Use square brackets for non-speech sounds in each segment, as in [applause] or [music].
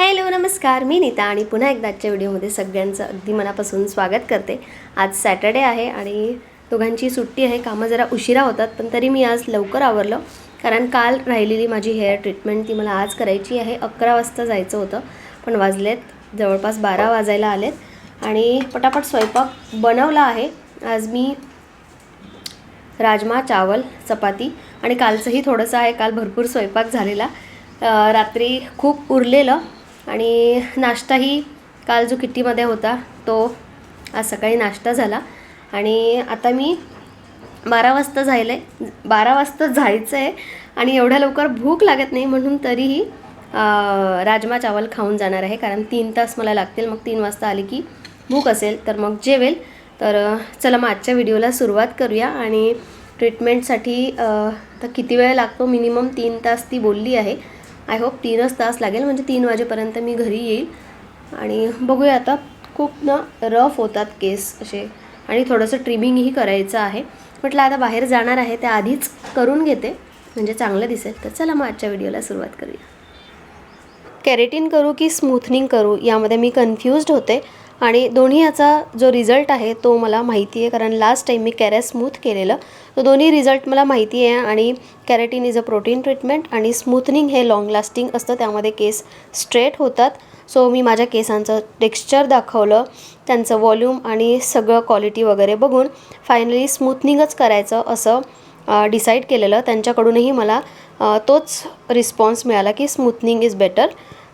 Hello नमस्कार. मी नीता आणि पुन्हा एकदा आजच्या व्हिडिओमध्ये सगळ्यांचं अगदी मनापासून स्वागत करते. आज सॅटर्डे आहे आणि दोघांची सुट्टी आहे. कामं जरा उशिरा होतात पण तरी मी आज लवकर आवरलं. कारण काल राहिलेली माझी हेअर ट्रीटमेंट ती मला आज करायची आहे. अकरा वाजता जायचं होतं पण वाजलेत. जवळपास बारा वाजायला आलेत. आणि पटापट स्वयंपाक बनवला आहे. आज मी राजमा चावल चपाती आणि कालचंही थोडंसं आहे. काल भरपूर स्वयंपाक झालेला. रात्री खूप उरलेलं. आणि नाश्ताही काल जो किट्टीमध्ये होता तो आज सकाळी नाश्ता झाला. आणि आता मी बारा वाजता जायला आहे बारा वाजता जायचं आहे आणि एवढ्या लवकर भूक लागत नाही म्हणून तरीही राजमा चावल खाऊन जाणार आहे. कारण तीन तास मला लागतील. मग तीन वाजता आली की भूक असेल तर मग जेवेल. तर चला मग आजच्या व्हिडिओला सुरुवात करूया. आणि ट्रीटमेंटसाठी तर किती वेळ लागतो? मिनिमम तीन तास ती बोलली आहे. आय होप तीनच तास लागेल म्हणजे तीन वाजेपर्यंत मी घरी येईल. आणि बघूया आता खूप ना रफ होतात केस असे. आणि थोडंसं ट्रिमिंगही करायचं आहे. म्हटलं आता बाहेर जाणार आहे त्या आधीच करून घेते. म्हणजे चांगलं दिसेल. तर चला मग आजच्या व्हिडिओला सुरुवात करूया. कॅरेटिन करू की स्मूथनिंग करू यामध्ये मी कन्फ्युज्ड होते. आणि दोन्ही याचा जो रिझल्ट आहे तो मला माहिती आहे. कारण लास्ट टाईम मी कॅरे स्मूथ केलेलं. तो दोन्ही रिझल्ट मला माहिती आहे आणि keratin is a protein treatment आणि स्मूथनिंग हे लाँग लास्टिंग असतं. त्यामध्ये केस स्ट्रेट होतात. सो मी माझ्या केसांचं टेक्स्चर दाखवलं त्यांचं वॉल्यूम आणि सगळं क्वालिटी वगैरे बघून फायनली स्मूथनिंगच करायचं असं डिसाईड केलेलं. त्यांच्याकडूनही मला तोच रिस्पॉन्स मिळाला की स्मूथनिंग इज बेटर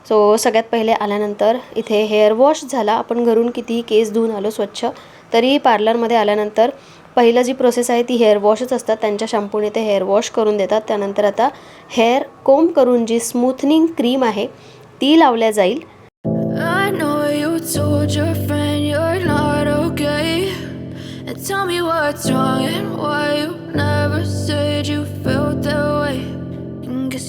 सो सगळ्यात पहिले आल्यानंतर इथे हेअर वॉश झाला. आपण घरून कितीही केस धुवून आलो स्वच्छ तरी पार्लरमध्ये आल्यानंतर पहिलं जी प्रोसेस आहे ती हेअर वॉशच असतात. त्यांच्या शॅम्पूने ते हेअर वॉश करून देतात. त्यानंतर आता हेअर कोम करून जी स्मूथनिंग क्रीम आहे ती लावल्या जाईल. Tell me what's wrong and why you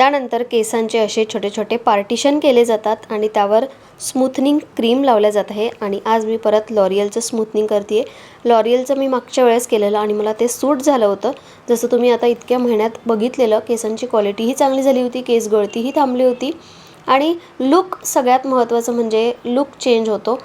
त्यानंतर केसांचे असे छोटे छोटे पार्टिशन केले जातात आणि त्यावर स्मूथनिंग क्रीम लावल्या जात आहे. आणि आज मी परत लॉरियलचं स्मूथनिंग करते आहे लॉरियलचं मी मागच्या वेळेस केलेलं आणि मला ते सूट झालं होतं. जसं तुम्ही आता इतक्या महिन्यात बघितलेलं केसांची क्वालिटीही चांगली झाली होती केस गळतीही थांबली होती. आणि लुक सगळ्यात महत्त्वाचं म्हणजे लुक चेंज होतो.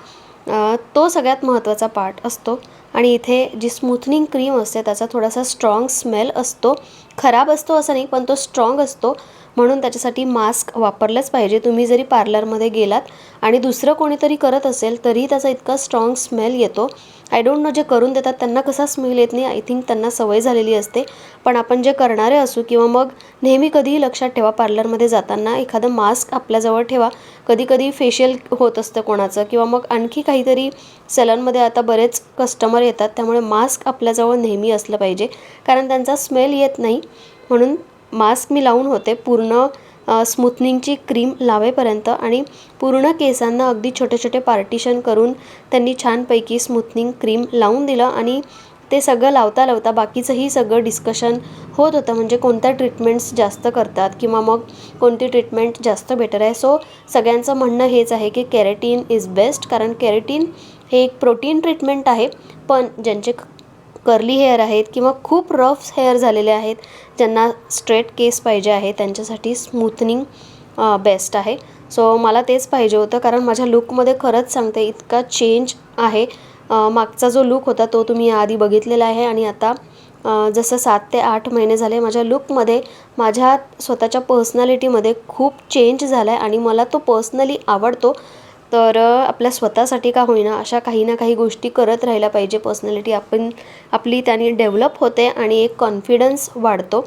तो सगळ्यात महत्त्वाचा पार्ट असतो. आणि इथे जी स्मूथनिंग क्रीम असते त्याचा थोडासा स्ट्रॉंग स्मेल असतो. खराब असतो असं नाही पण तो स्ट्रॉंग असतो. म्हणून त्याच्यासाठी मास्क वापरलंच पाहिजे. तुम्ही जरी पार्लरमध्ये गेलात आणि दुसरं कोणीतरी करत असेल तरी त्याचा इतका स्ट्रॉंग स्मेल येतो. आय डोंट नो जे करून देतात त्यांना कसा स्मेल येत नाही आय थिंक त्यांना सवय झालेली असते. पण आपण जे करणारे असू किंवा मग नेहमी कधीही लक्षात ठेवा पार्लरमध्ये जाताना एखादं मास्क आपल्याजवळ ठेवा. कधी कधी फेशियल होत असतं कोणाचं किंवा मग आणखी काहीतरी सलनमध्ये आता बरेच कस्टमर येतात त्यामुळे मास्क आपल्याजवळ नेहमी असलं पाहिजे. कारण त्यांचा स्मेल येत नाही. म्हणून मास्क मी लावून होते. पूर्ण स्मूथनिंगची क्रीम लावेपर्यंत आणि पूर्ण केसांना अगदी छोटे छोटे पार्टिशन करून त्यांनी छानपैकी स्मूथनिंग क्रीम लावून दिलं आणि ते सगळं लावता लावता बाकीचंही सगळं डिस्कशन होत होतं. म्हणजे कोणत्या ट्रीटमेंट्स जास्त करतात किंवा मग कोणती ट्रीटमेंट जास्त बेटर आहे. सो सगळ्यांचं म्हणणं हेच आहे की कॅरेटीन इज बेस्ट कारण कॅरेटीन हे एक प्रोटीन ट्रीटमेंट आहे. पण ज्यांचे कर्ली हेअर आहेत किंवा खूप रफ हेअर झालेले आहेत ज्यांना स्ट्रेट केस पाहिजे आहे त्यांच्यासाठी स्मूथनिंग बेस्ट आहे. सो मला तेच पाहिजे होतं कारण माझ्या लुकमध्ये खरंच सांगते इतका चेंज आहे. मागचा जो लुक होता तो तुम्ही आधी बघितलेला आहे आणि आता जसं सात ते आठ महिने झाले माझ्या लुकमध्ये माझ्या स्वतःच्या पर्सनॅलिटीमध्ये खूप चेंज झाला आहे आणि मला तो पर्सनली आवडतो. तर आपल्या स्वतःसाठी का होईना अशा काही ना काही गोष्टी करत राहिल्या पाहिजे. पर्सनॅलिटी आपण आपली त्याने डेव्हलप होते आणि एक कॉन्फिडन्स वाढतो.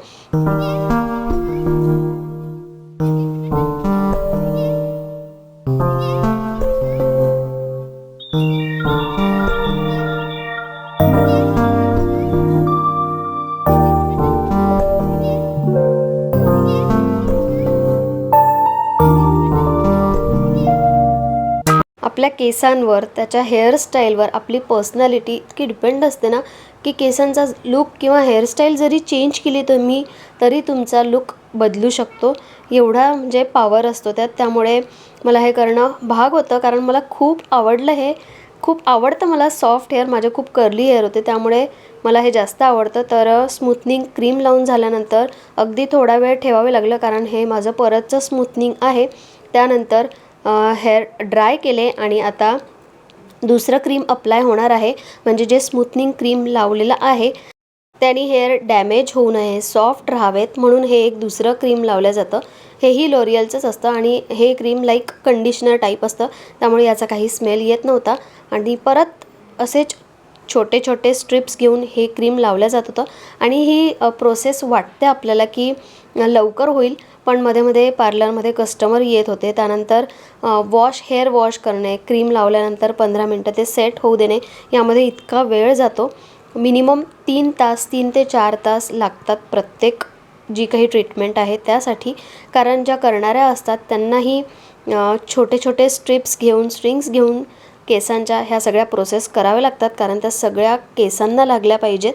त्याच्या केसांवर त्याच्या हेअरस्टाईलवर आपली पर्सनॅलिटी इतकी डिपेंड असते ना की केसांचा लुक किंवा हेअरस्टाईल जरी चेंज केली तुम्ही तरी तुमचा लुक बदलू शकतो. एवढा म्हणजे पावर असतो त्यात. त्यामुळे मला हे करणं भाग होतं कारण मला खूप आवडलं हे. खूप आवडतं मला सॉफ्ट हेअर माझे खूप कर्ली हेअर होते त्यामुळे मला हे जास्त आवडतं. तर स्मूथनिंग क्रीम लावून झाल्यानंतर अगदी थोडा वेळ ठेवावे लागलं कारण हे माझं परतचं स्मूथनिंग आहे. त्यानंतर हेअर ड्राय केले आणि आता दुसरं क्रीम अप्लाय होणार आहे. म्हणजे जे स्मूथनिंग क्रीम लावलेलं आहे त्याने हेअर डॅमेज होऊ नये सॉफ्ट राहावेत म्हणून हे एक दुसरं क्रीम लावलं जातं. हेही लोरियलचंच असतं आणि हे क्रीम लाईक कंडिशनर टाईप असतं. त्यामुळे याचा काही स्मेल येत नव्हता. आणि परत असेच छोटे छोटे स्ट्रिप्स घेऊन हे क्रीम लावलं जात होतं. आणि ही प्रोसेस वाटते आपल्याला की लवकर होईल. पण मध्ये मध्ये पार्लरमध्ये कस्टमर येत होते. त्यानंतर वॉश हेअर वॉश करणे क्रीम लावल्यानंतर पंधरा मिनटं ते सेट होऊ देणे. यामध्ये इतका वेळ जातो. मिनिमम तीन तास तीन ते चार तास लागतात प्रत्येक जी काही ट्रीटमेंट आहे त्यासाठी. कारण ज्या करणाऱ्या असतात त्यांनाही छोटे छोटे स्ट्रिप्स घेऊन स्ट्रिंग्स घेऊन केसांच्या ह्या सगळ्या प्रोसेस कराव्या लागतात. कारण त्या सगळ्या केसांना लागल्या पाहिजेत.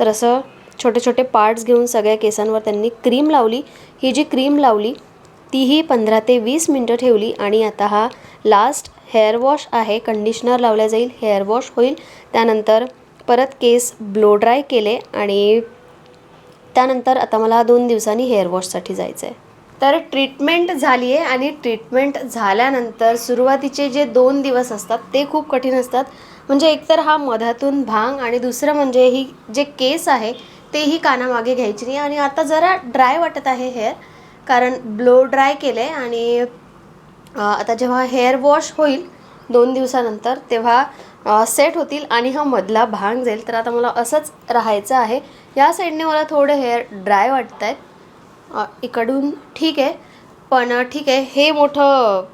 तर असं छोटे छोटे पार्ट्स घेऊन सगळ्या केसांवर त्यांनी क्रीम लावली. ही जी क्रीम लावली तीही पंधरा ते वीस मिनटं ठेवली आणि आता हा लास्ट हेअर वॉश आहे. कंडिशनर लावल्या जाईल हेअर वॉश होईल. त्यानंतर परत केस ब्लो ड्राय केले आणि त्यानंतर आता मला दोन दिवसांनी हेअर वॉशसाठी जायचं आहे तर ट्रीटमेंट झाली आहे आणि ट्रीटमेंट झाल्यानंतर सुरुवातीचे जे दोन दिवस असतात ते खूप कठीण असतात. म्हणजे एकतर हा मधातून भांग आणि दुसरं म्हणजे ही जे केस आहे तेही कानामागे घ्यायची नाही. आणि आता जरा ड्राय वाटत आहे हेअर कारण ब्लो ड्राय केलं आहे आणि आता जेव्हा हेअर वॉश होईल दोन दिवसानंतर तेव्हा सेट होतील आणि हा मधला भांग जाईल. तर आता मला असंच राहायचं आहे. या साईडने मला थोडं हेअर ड्राय वाटत आहेत इकडून ठीक आहे. पण ठीक आहे. हे मोठं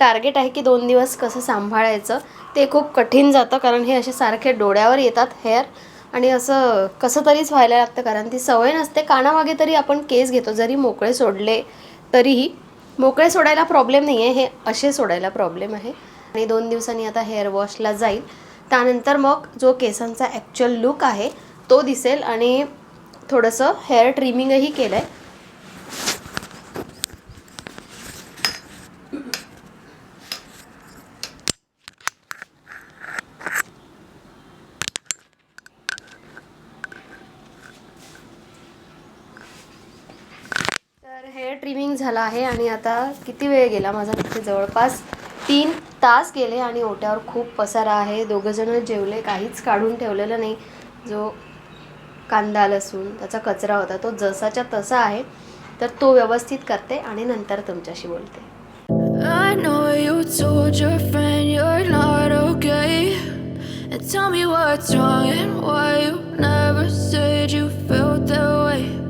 टार्गेट आहे की दोन दिवस कसं सांभाळायचं ते खूप कठीण जातं. कारण हे असे सारखे डोळ्यावर येतात हेअर आणि असं कसं तरीच व्हायला लागतं कारण ती सवय नसते. कानामागे तरी आपण केस घेतो जरी मोकळे सोडले तरीही. मोकळे सोडायला प्रॉब्लेम नाही आहे हे असे सोडायला प्रॉब्लेम आहे. आणि दोन दिवसांनी आता हेअर वॉशला जाईल. त्यानंतर मग जो केसांचा ॲक्च्युअल लुक आहे तो दिसेल. आणि थोडंसं हेअर ट्रिमिंगही केलं आहे तर हेअर ट्रिमिंग झालं आहे आणि आता किती वेळ गेला माझा तिथे जवळपास तीन तास गेले आणि ओट्यावर खूप पसारा आहे दोघंजणं जेवले काहीच काढून ठेवलेलं नाही जो कांदा लसूण त्याचा कचरा होता तो जसाच्या तसा आहे तर तो व्यवस्थित करते आणि नंतर तुमच्याशी बोलते I know you told your friend you're not okay. And tell me what's wrong and why you never said you felt that way.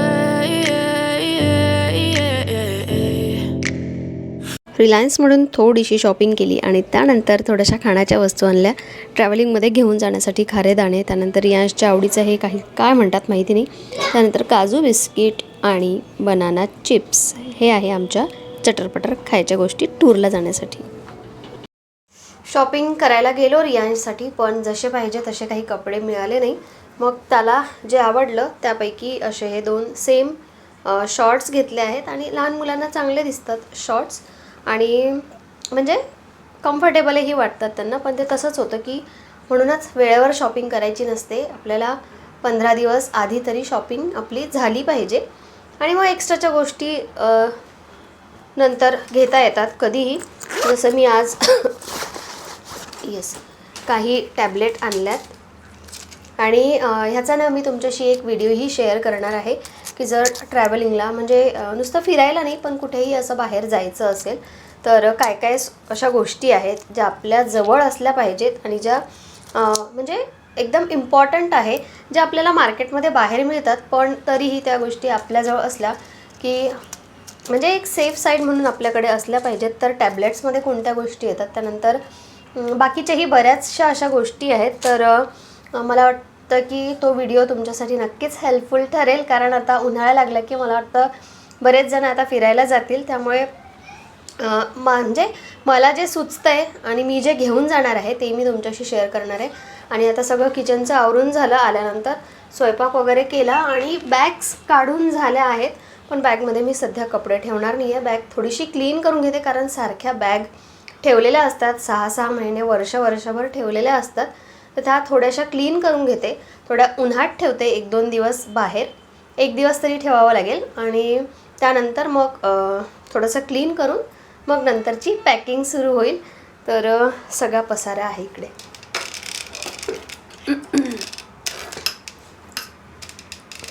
रिलायन्समधून थोडीशी शॉपिंग केली आणि त्यानंतर थोड्याशा खाण्याच्या वस्तू आणल्या. ट्रॅव्हलिंगमध्ये घेऊन जाण्यासाठी खारे दाणे त्यानंतर रियांशच्या आवडीचं हे काही काय म्हणतात माहिती नाही. त्यानंतर काजू बिस्किट आणि बनाना चिप्स हे आहे आमच्या चटरपटर खायच्या गोष्टी टूरला जाण्यासाठी. शॉपिंग करायला गेलो रियांशसाठी पण जसे पाहिजे तसे काही कपडे मिळाले नाही. मग त्याला जे आवडलं त्यापैकी असे हे दोन सेम शॉर्ट्स घेतले आहेत आणि लहान मुलांना चांगले दिसतात शॉर्ट्स आणि म्हणजे कम्फर्टेबलही वाटतात त्यांना. पण ते तसंच होतं की म्हणूनच वेळेवर शॉपिंग करायची नसते. आपल्याला पंधरा दिवस आधी तरी शॉपिंग आपली झाली पाहिजे. आणि मग एक्स्ट्राच्या गोष्टी नंतर घेता येतात कधीही. जसं मी आज [coughs] येस काही टॅबलेट आणल्यात. आणि ह्याचा ना मी तुमच्याशी एक व्हिडिओही शेअर करणार आहे. की जर ट्रॅव्हलिंगला म्हणजे नुसतं फिरायला नाही पण कुठेही असं बाहेर जायचं असेल तर काय काय अशा गोष्टी आहेत ज्या आपल्या जवळ असल्या पाहिजेत आणि ज्या म्हणजे एकदम इम्पॉर्टंट आहे ज्या आपल्याला मार्केटमध्ये बाहेर मिळतात पण तरीही त्या गोष्टी आपल्याजवळ असल्या की म्हणजे एक सेफ साईड म्हणून आपल्याकडे असल्या पाहिजेत तर टॅबलेट्समध्ये कोणत्या गोष्टी येतात त्यानंतर बाकीच्याही बऱ्याचशा अशा गोष्टी आहेत तर मला वाट वाटतं की तो व्हिडिओ तुमच्यासाठी नक्कीच हेल्पफुल ठरेल. कारण आता उन्हाळा लागला की मला वाटतं बरेच जण आता फिरायला जातील. त्यामुळे म्हणजे मला जे सुचतं आहे आणि मी जे घेऊन जाणार आहे ते मी तुमच्याशी शेअर करणार आहे. आणि आता सगळं किचनचं आवरून झालं आल्यानंतर स्वयंपाक वगैरे केला आणि बॅग्स काढून झाल्या आहेत. पण बॅगमध्ये मी सध्या कपडे ठेवणार नाही आहे बॅग थोडीशी क्लीन करून घेते कारण सारख्या बॅग ठेवलेल्या असतात. सहा सहा महिने वर्ष वर्षभर ठेवलेल्या असतात. तर त्या थोड्याशा क्लीन करून घेते. थोड्या उन्हात ठेवते एक दोन दिवस बाहेर. एक दिवस तरी ठेवावं लागेल. आणि त्यानंतर मग थोडंसं क्लीन करून मग नंतरची पॅकिंग सुरू होईल. तर सगळा पसारा आहे इकडे.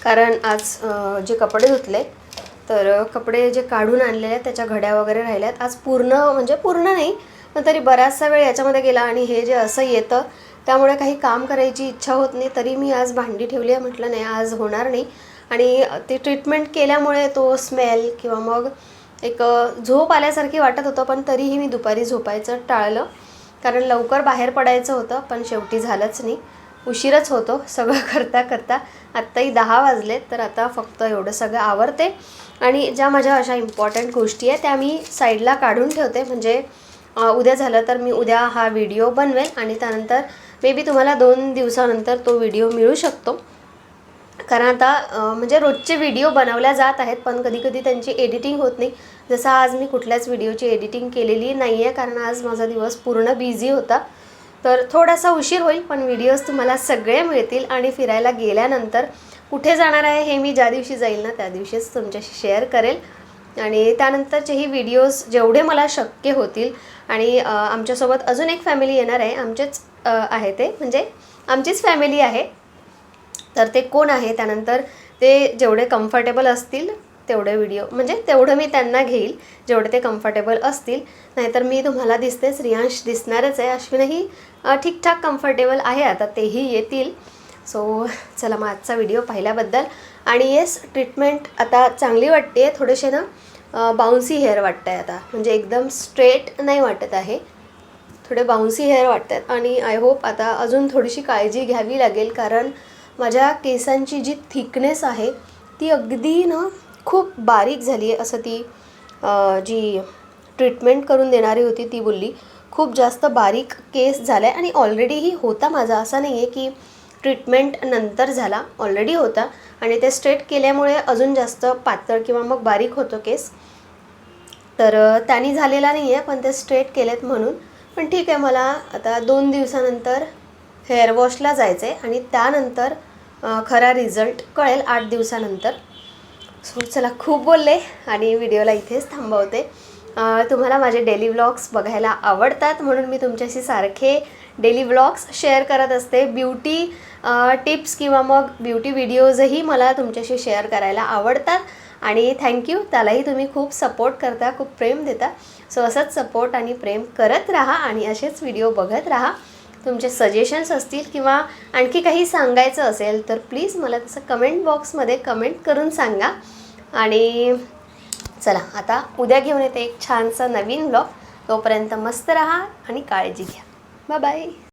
कारण आज जे कपडे धुतले तर कपडे जे काढून आणलेले आहेत त्याच्या घड्या वगैरे राहिल्यात. आज पूर्ण म्हणजे पूर्ण नाही पण तरी बराचसा वेळ याच्यामध्ये गेला आणि हे जे असं येतं त्यामुळे काही काम करायची इच्छा होत नाही तरी मी आज भांडी ठेवली आहे म्हटलं नाही आज होणार नाही. आणि ते ट्रीटमेंट केल्यामुळे तो स्मेल किंवा मग एक झोप आल्यासारखी वाटत होतं पण तरीही मी दुपारी झोपायचं टाळलं. कारण लवकर बाहेर पडायचं होतं पण शेवटी झालंच नाही. उशीरच होतो सगळं करता करता. आत्ताही दहा वाजले तर आता फक्त एवढं सगळं आवरते. आणि ज्या माझ्या अशा इम्पॉर्टंट गोष्टी आहे त्या मी साईडला काढून ठेवते. म्हणजे उद्या झालं तर मी उद्या हा व्हिडिओ बनवेल आणि त्यानंतर मे बी तुम्हाला दोन दिवसानंतर तो व्हिडिओ मिळू शकतो. कारण आता म्हणजे रोजचे व्हिडिओ बनवल्या जात आहेत पण कधी कधी त्यांची एडिटिंग होत नाही. जसं आज मी कुठल्याच व्हिडिओची एडिटिंग केलेली नाही आहे कारण आज माझा दिवस पूर्ण बिझी होता. तर थोडासा उशीर होईल पण व्हिडिओज तुम्हाला सगळे मिळतील आणि फिरायला गेल्यानंतर कुठे जाणार आहे हे मी ज्या दिवशी जाईल ना त्या दिवशीच तुमच्याशी शेअर करेल. आणि त्यानंतरचेही व्हिडिओज जेवढे मला शक्य होतील आणि आमच्यासोबत अजून एक फॅमिली येणार आहे आमचेच आहे ते. म्हणजे आमचीच फॅमिली आहे. तर ते कोण आहे? त्यानंतर ते जेवढे कम्फर्टेबल असतील तेवढे व्हिडिओ म्हणजे तेवढं मी त्यांना घेईल जेवढे ते कम्फर्टेबल असतील. नाहीतर मी तुम्हाला दिसतेच रियांश दिसणारच आहे. अश्विनही ठीकठाक कम्फर्टेबल आहे. आता तेही येतील. सो चला मग आजचा व्हिडिओ पाहिल्याबद्दल. आणि येस ट्रीटमेंट आता चांगली वाटते थोडेसे ना बाउन्सी हेअर वाटत आहे आता. म्हणजे एकदम स्ट्रेट नाही वाटत आहे. थोडे बाउन्सी हेअर वाटतात. आणि आय होप आता अजून थोडीशी काळजी घ्यावी लागेल कारण माझ्या केसांची जी थिकनेस आहे ती अगदी ना खूप बारीक झाली आहे. असं ती जी ट्रीटमेंट करून देणारी होती ती बोलली. खूप जास्त बारीक केस झाला आहे आणि ऑलरेडीही होता माझा. असा नाही आहे की ट्रीटमेंट नंतर झाला ऑलरेडी होता. आणि ते स्ट्रेट केल्यामुळे अजून जास्त पातळ किंवा मग बारीक होतो केस. तर त्यानी त्यांनी झालेला नाही आहे पण ते स्ट्रेट केलेत म्हणून. पण ठीक आहे मला आता दोन दिवसानंतर हेअर वॉशला जायचं आहे आणि त्यानंतर खरा रिझल्ट कळेल आठ दिवसानंतर. सो चला खूप बोलले आणि व्हिडिओला इथेच थांबवते. तुम्हाला माझे डेली व्लॉग्स बघायला आवडतात म्हणून मी तुमच्याशी सारखे डेली व्लॉग्स शेअर करत असते. ब्युटी टिप्स किंवा मग ब्युटी व्हिडिओजही मला तुमच्याशी शेअर करायला आवडतात. आणि थँक्यू त्यालाही तुम्ही खूप सपोर्ट करता खूप प्रेम देता. सो असंच सपोर्ट आणि प्रेम करत राहा आणि असेच व्हिडिओ बघत राहा. तुमचे सजेशन्स असतील किंवा आणखी काही सांगायचं असेल तर प्लीज मला तसं कमेंट बॉक्समध्ये कमेंट करून सांगा. आणि चला आता उद्या घेऊन येते एक छानसा नवीन ब्लॉग तोपर्यंत मस्त राहा आणि काळजी घ्या. ബൈ